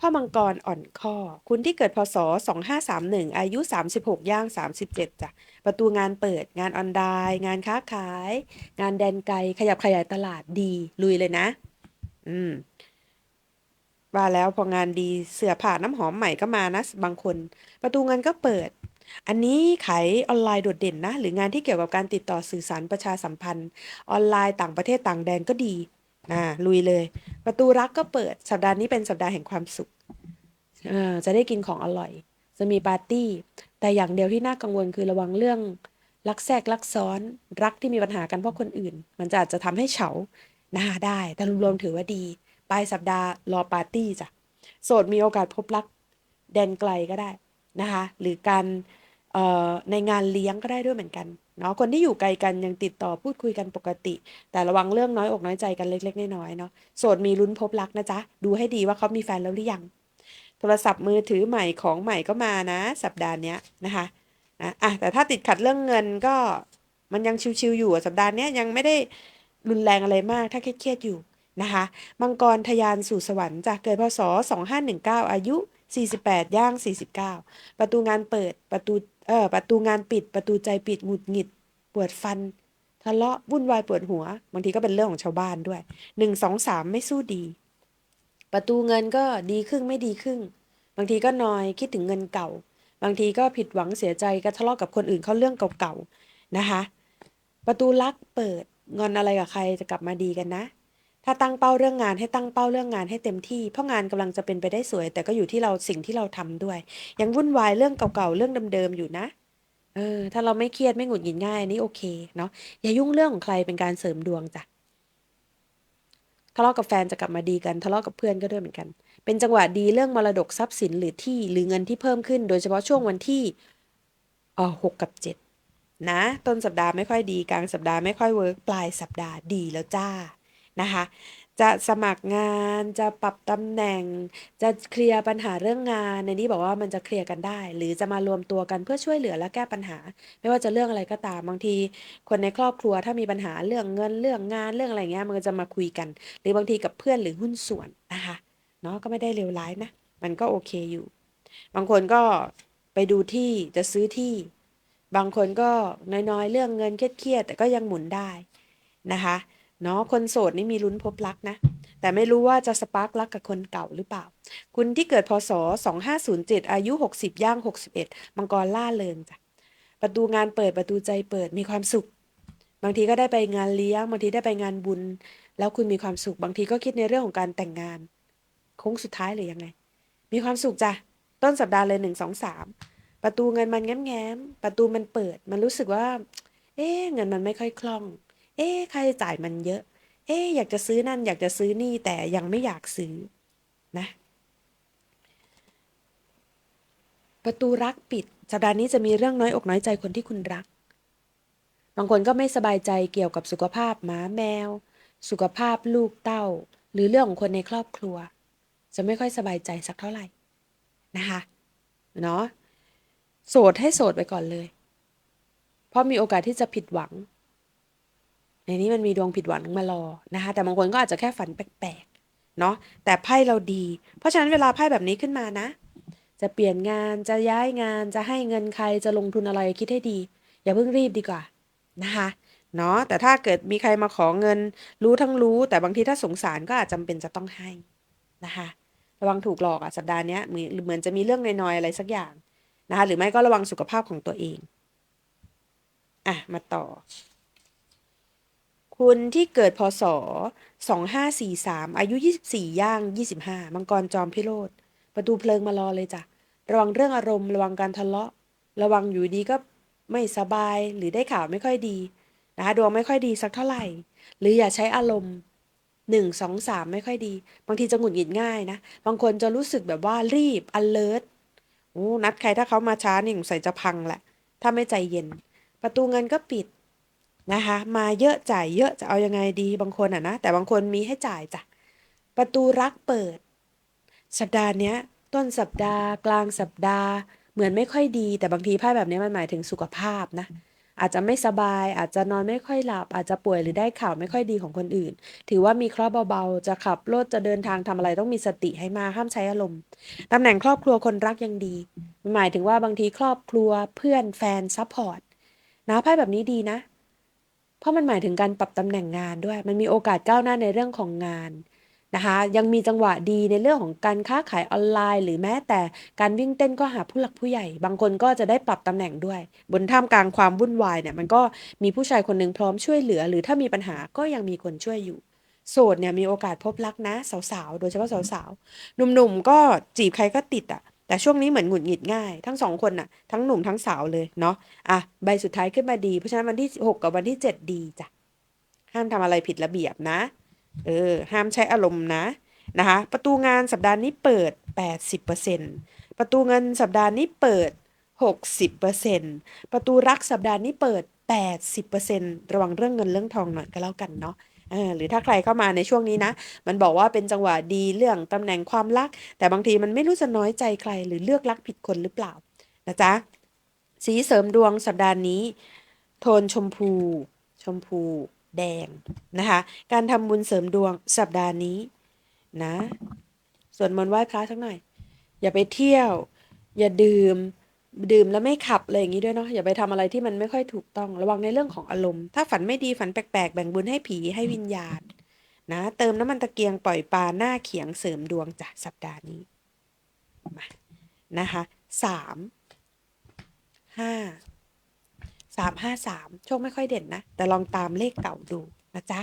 พ่อมังกรอ่อนข้อ คุณที่เกิดพศ 2531 อายุ 36 ย่าง 37จ้ะ ประตูงานเปิด งานออนไลน์ งานค้าขาย งานแดนไกล ขยับขยายตลาดดี ลุยเลยนะ อืม ว่าแล้วพองานดี เสือผ้าน้ำหอมใหม่ก็มานะ บางคน ประตูงินก็เปิด อันนี้ขายออนไลน์โดดเด่นนะ หรืองานที่เกี่ยวกับการติดต่อสื่อสารประชาสัมพันธ์ ออนไลน์ต่างประเทศต่างแดนก็ดี อ่าลุยเลย ประตูรักก็เปิดสัปดาห์นี้เป็นสัปดาห์แห่งความสุขเออจะได้กินของอร่อย จะมีปาร์ตี้ แต่อย่างเดียวที่น่ากังวลคือระวังเรื่องรักแทรกรักซ้อนรักที่มีปัญหากันเพราะคนอื่น มันจะอาจจะทำให้เฉาหน้าได้ แต่รวมๆถือว่าดีปลายสัปดาห์รอปาร์ตี้จ้ะโสดมีโอกาสพบรักแดนไกลก็ได้นะคะ หรือการเอ่อในงานเลี้ยงก็ได้ด้วยเหมือนกัน เนาะคนที่อยู่ไกลกันยังติดต่อพูดคุยกันปกติ แต่ระวังเรื่องน้อยอกน้อยใจกันเล็ก ๆ น้อยๆเนาะโสดมีลุ้นพบรักนะจ๊ะ ดูให้ดีว่าเขามีแฟนแล้วหรือยัง โทรศัพท์มือถือใหม่ของใหม่ก็มานะ สัปดาห์เนี้ยนะคะนะอะแต่ถ้าติดขัดเรื่องเงินก็มันยังชิวๆอยู่อะสัปดาห์เนี้ยยังไม่ได้รุนแรงอะไรมากถ้าเครียดๆอยู่นะคะมังกรทะยานสู่สวรรค์จากเกิดพศ 2519 อายุ 48 ย่าง 49 ประตูงานเปิดประตู เออประตูงานปิด ประตูใจปิดหงุดหงิดปวดฟัน ทะเลาะวุ่นวายปวดหัว บางทีก็เป็นเรื่องของชาวบ้านด้วย1 2 3ไม่สู้ดี ประตูเงินก็ดีครึ่งไม่ดีครึ่ง บางทีก็นอยคิดถึงเงินเก่า บางทีก็ผิดหวังเสียใจก็ทะเลาะกับคนอื่นเขาเรื่องเก่าๆนะคะ ประตูลักเปิดงอนอะไรกับใครจะกลับมาดีกันนะ ถ้าตั้งเป้าเรื่องงานให้ตั้งเป้าเรื่องงานให้เต็มที่ เพราะงานกำลังจะเป็นไปได้สวย แต่ก็อยู่ที่เราสิ่งที่เราทำด้วย ยังวุ่นวายเรื่องเก่าๆเรื่องเดิมๆอยู่นะเออถ้าเราไม่เครียดไม่หงุดหงิดง่ายนี่โอเคเนาะอย่ายุ่งเรื่องของใครเป็นการเสริมดวงจ้ะทะเลาะกับแฟนจะกลับมาดีกันทะเลาะกับเพื่อนก็ด้วยเหมือนกัน เป็นจังหวะดีเรื่องมรดกทรัพย์สินหรือที่หรือเงินที่เพิ่มขึ้น โดยเฉพาะช่วงวันที่เออหกกับเจ็ดนะ ต้นสัปดาห์ไม่ค่อยดีกลางสัปดาห์ไม่ค่อยเวิร์กปลายสัปดาห์ดีแล้วจ้า นะคะ จะสมัครงานจะปรับตำแหน่ง จะเคลียร์ปัญหาเรื่องงาน ในนี้บอกว่ามันจะเคลียร์กันได้ หรือจะมารวมตัวกันเพื่อช่วยเหลือและแก้ปัญหา ไม่ว่าจะเรื่องอะไรก็ตามบางที คนในครอบครัวถ้ามีปัญหาเรื่องเงินเรื่องงานเรื่องอะไรเงี้ยมันก็จะมาคุยกัน หรือบางทีกับเพื่อนหรือหุ้นส่วนนะคะเนาะก็ไม่ได้เลวร้ายนะ มันก็โอเคอยู่ บางคนก็ไปดูที่จะซื้อที่ บางคนก็น้อยๆ เรื่องเงินเครียดๆแต่ก็ยังหมุนได้นะคะ เนาะคนโสดนี่มีลุ้นพบรักนะ แต่ไม่รู้ว่าจะสปาร์กรักกับคนเก่าหรือเปล่า คุณที่เกิดพศ 2507 อายุ 60 ย่าง 61 มังกรล่าเริงจ้ะ ประตูงานเปิดประตูใจเปิดมีความสุข บางทีก็ได้ไปงานเลี้ยง บางทีได้ไปงานบุญ แล้วคุณมีความสุข บางทีก็คิดในเรื่องของการแต่งงานโค้งสุดท้ายเลยยังไง มีความสุขจ้ะ ต้นสัปดาห์เลยหนึ่งสองสามประตูเงินมันแง้มแง้มๆประตูมันเปิด มันรู้สึกว่า เอ๊ะเงินมันไม่ค่อยคล่อง เอ๊ค่าใช้จ่ายมันเยอะ เอ๊อยากจะซื้อนั่น อยากจะซื้อนี่แต่ยังไม่อยากซื้อนะ ประตูรักปิด สัปดาห์นี้จะมีเรื่องน้อยอกน้อยใจคนที่คุณรัก บางคนก็ไม่สบายใจเกี่ยวกับสุขภาพหมาแมว สุขภาพลูกเต้า หรือเรื่องของคนในครอบครัว จะไม่ค่อยสบายใจสักเท่าไหร่นะคะเนาะโสดให้โสดไปก่อนเลย เพราะมีโอกาสที่จะผิดหวัง ในนี้มันมีดวงผิดหวังมารอนะคะ แต่บางคนก็อาจจะแค่ฝันแปลกๆเนาะแต่ไพ่เราดี เพราะฉะนั้นเวลาไพ่แบบนี้ขึ้นมานะ จะเปลี่ยนงานจะย้ายงานจะให้เงินใครจะลงทุนอะไรคิดให้ดี อย่าเพิ่งรีบดีกว่านะคะเนาะแต่ถ้าเกิดมีใครมาขอเงิน รู้ทั้งรู้ แต่บางทีถ้าสงสารก็อาจจำเป็นจะต้องให้นะคะระวังถูกหลอกอะสัปดาห์นี้เหมือนเหมือนจะมีเรื่องน้อยๆอะไรสักอย่างนะคะหรือไม่ก็ระวังสุขภาพของตัวเองอะมาต่อ คุณที่เกิดพศ 2543 อายุ 24 ย่าง 25 มังกรจอมพิโรธ ประตูเพลิงมารอเลยจ้ะ ระวังเรื่องอารมณ์ ระวังการทะเลาะ ระวังอยู่ดีก็ไม่สบาย หรือได้ข่าวไม่ค่อยดีนะคะดวงไม่ค่อยดีสักเท่าไหร่ หรืออย่าใช้อารมณ์หนึ่งสองสามไม่ค่อยดี บางทีจะหงุดหงิดง่ายนะ บางคนจะรู้สึกแบบว่ารีบ alert โอ้นัดใครถ้าเขามาช้านี่สงสัยจะพังแหละ ถ้าไม่ใจเย็น ประตูเงินก็ปิด นะคะ มาเยอะจ่ายเยอะจะเอายังไงดีบางคนอะนะแต่บางคนมีให้จ่ายจ้ะประตูรักเปิด สัปดาห์เนี้ย ต้นสัปดาห์ กลางสัปดาห์ เหมือนไม่ค่อยดี แต่บางทีไพ่แบบนี้มันหมายถึงสุขภาพนะอาจจะไม่สบาย อาจจะนอนไม่ค่อยหลับ อาจจะป่วยหรือได้ข่าวไม่ค่อยดีของคนอื่น ถือว่ามีเคราะห์เบาๆ จะขับรถจะเดินทางทำอะไรต้องมีสติให้มาห้ามใช้อารมณ์ตำแหน่งครอบครัวคนรักยังดี หมายถึงว่าบางทีครอบครัวเพื่อนแฟนซัพพอร์ตนะไพ่แบบนี้ดีนะ เพราะมันหมายถึงการปรับตำแหน่งงานด้วย มันมีโอกาสก้าวหน้าในเรื่องของงานนะคะ ยังมีจังหวะดีในเรื่องของการค้าขายออนไลน์ หรือแม้แต่การวิ่งเต้นก็หาผู้หลักผู้ใหญ่ บางคนก็จะได้ปรับตำแหน่งด้วย บนท่ามกลางความวุ่นวายเนี่ยมันก็มีผู้ชายคนหนึ่งพร้อมช่วยเหลือ หรือถ้ามีปัญหาก็ยังมีคนช่วยอยู่ โสดเนี่ยมีโอกาสพบรักนะ สาวๆ โดยเฉพาะสาวๆ หนุ่มๆ ก็จีบใครก็ติดอะ แต่ช่วงนี้เหมือนหงุดหงิดง่าย ทั้งสองคนน่ะ ทั้งหนุ่มทั้งสาวเลยเนาะอะใบสุดท้ายขึ้นมาดี เพราะฉะนั้นวันที่ 6 กับวันที่ 7 ดีจ้ะห้ามทำอะไรผิดระเบียบนะเออห้ามใช้อารมณ์นะนะคะ ประตูงานสัปดาห์นี้เปิด 80%ประตูเงินสัปดาห์นี้เปิด 60%ประตูรักสัปดาห์นี้เปิด 80%ระวังเรื่องเงินเรื่องทองหน่อยก็แล้วกันเนาะ เออหรือถ้าใครเข้ามาในช่วงนี้นะ มันบอกว่าเป็นจังหวะดีเรื่องตำแหน่งความรัก แต่บางทีมันไม่รู้จะน้อยใจใคร หรือเลือกรักผิดคนหรือเปล่านะจ๊ะสีเสริมดวงสัปดาห์นี้ โทนชมพู ชมพูแดงนะคะ การทำบุญเสริมดวงสัปดาห์นี้นะส่วนมนต์ไหว้พระสักหน่อย อย่าไปเที่ยว อย่าดื่ม ดื่มแล้วไม่ขับอะไรอย่างนี้ด้วยเนาะอย่าไปทำอะไรที่มันไม่ค่อยถูกต้องระวังในเรื่องของอารมณ์ ถ้าฝันไม่ดีฝันแปลกๆ แบ่งบุญให้ผีให้วิญญาณ นะ เติมน้ำมันตะเกียงปล่อยปลาหน้าเขียงเสริมดวงจ้ะสัปดาห์นี้มานะคะสามห้าสามห้าสามโชคไม่ค่อยเด่นนะ แต่ลองตามเลขเก่าดูนะจ๊ะ